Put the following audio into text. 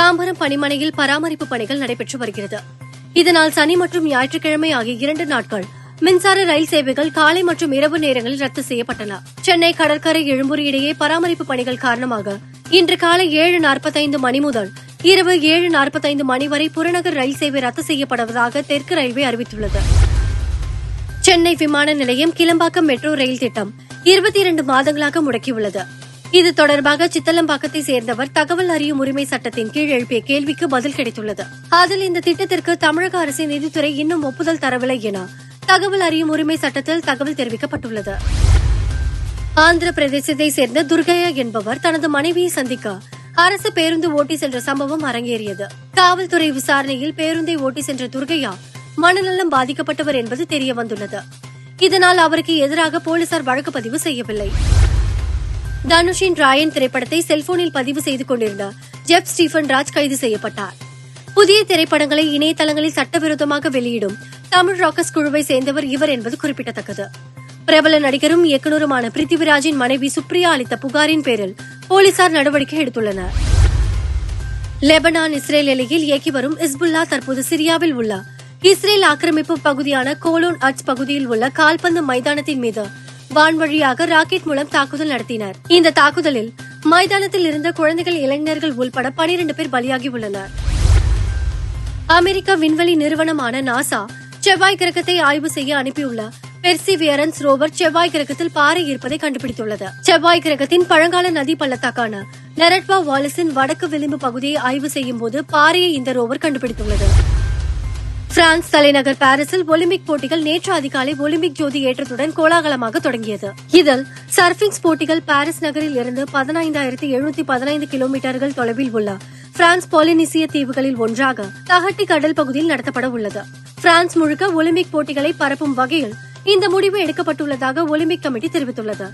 தாம்பரம் பணிமனையில் பராமரிப்பு பணிகள் நடைபெற்று வருகிறது. இதனால் சனி மற்றும் ஞாயிற்றுக்கிழமை ஆகிய இரண்டு நாட்கள் மின்சார ரயில் சேவைகள் காலை மற்றும் இரவு நேரங்களில் ரத்து செய்யப்பட்டன. சென்னை கடற்கரை எழும்பூர் இடையே பராமரிப்பு பணிகள் காரணமாக இன்று காலை ஏழு நாற்பத்தைந்து மணி முதல் இரவு ஏழு நாற்பத்தைந்து மணி வரை புறநகர் ரயில் சேவை ரத்து செய்யப்படுவதாக தெற்கு ரயில்வே அறிவித்துள்ளது. சென்னை விமான நிலையம் கிளம்பாக்கம் மெட்ரோ ரயில் திட்டம் இருபத்தி இரண்டு மாதங்களாக முடக்கியுள்ளது. இது தொடர்பாக சித்தலம்பாக்கத்தை சேர்ந்தவர் தகவல் அறியும் உரிமை சட்டத்தின் கீழ் எழுப்பிய கேள்விக்கு பதில் கிடைத்துள்ளது. அதில் இந்த திட்டத்திற்கு தமிழக அரசின் நிதித்துறை இன்னும் ஒப்புதல் தரவில்லை என தகவல் அறியும் உரிமை சட்டத்தில் தகவல் தெரிவிக்கப்பட்டுள்ளது. ஆந்திர பிரதேசத்தை சேர்ந்த துர்கையா என்பவர் தனது மனைவியை சந்திக்க அரசு பேருந்து ஓட்டி சென்ற சம்பவம் அரங்கேறியது. காவல்துறை விசாரணையில் பேருந்தை ஓட்டி சென்ற துர்கையா மனநலம் பாதிக்கப்பட்டவர் என்பது தெரிய வந்துள்ளது இதனால் அவருக்கு எதிராக போலீசார் வழக்கு பதிவு செய்யவில்லை. தனுஷின் ராயன் திரைப்படத்தை செல்போனில் பதிவு செய்து கொண்டிருந்த ஜெப் ஸ்டீபன் ராஜ் கைது செய்யப்பட்டார். புதிய திரைப்படங்களை இணையதளங்களில் சட்டவிரோதமாக வெளியிடும் தமிழ் ராக்கர்ஸ் குழுவை சேர்ந்தவர் இவர் என்பது குறிப்பிடத்தக்கது. பிரபல நடிகரும் இயக்குநருமான பிருத்திவிராஜின் மனைவி சுப்ரியா அளித்த புகாரின் பேரில் போலீசார் நடவடிக்கை எடுத்துள்ளனர். லெபனான் இஸ்ரேல் எல்லையில் இயக்கி வரும் இஸ்புல்லா தற்போது சிரியாவில் உள்ள இஸ்ரேல் ஆக்கிரமிப்பு பகுதியான கோலோன் அட்ஸ் பகுதியில் உள்ள கால்பந்து மைதானத்தின் மீது வான்வழியாக ராக்கெட் மூலம் தாக்குதல் நடத்தினர். இந்த தாக்குதலில் மைதானத்தில் இருந்த குழந்தைகள் இளைஞர்கள் உள்பட பனிரெண்டு பேர் பலியாகி உள்ளனர். அமெரிக்க விண்வெளி நிறுவனமான நாசா செவ்வாய் கிரகத்தை ஆய்வு செய்ய அனுப்பியுள்ள பெர்சிவியரன்ஸ் ரோவர் செவ்வாய் கிரகத்தில் பாறை இருப்பதை கண்டுபிடித்துள்ளது. செவ்வாய் கிரகத்தின் பழங்கால நதி பள்ளத்தாக்கான நெரட்வா வாலிஸின் வடக்கு விளிம்பு பகுதியை ஆய்வு செய்யும் போது பாறையை இந்த ரோவர் கண்டுபிடித்துள்ளது. பிரான்ஸ் தலைநகர் பாரிஸில் ஒலிம்பிக் போட்டிகள் நேற்று அதிகாலை ஒலிம்பிக் ஜோதி ஏற்றத்துடன் கோலாகலமாக தொடங்கியது. இதில் சர்ஃபிங்ஸ் போட்டிகள் பாரிஸ் நகரில் இருந்து பதினைந்தாயிரத்தி எழுநூத்தி பதினைந்து கிலோமீட்டர்கள் தொலைவில் உள்ள பிரான்ஸ் பாலினிசிய தீவுகளில் ஒன்றாக தகட்டி கடல் பகுதியில் நடத்தப்பட உள்ளது. பிரான்ஸ் முழுக்க ஒலிம்பிக் போட்டிகளை பரப்பும் வகையில் இந்த முடிவு எடுக்கப்பட்டுள்ளதாக ஒலிம்பிக் கமிட்டி தெரிவித்துள்ளது.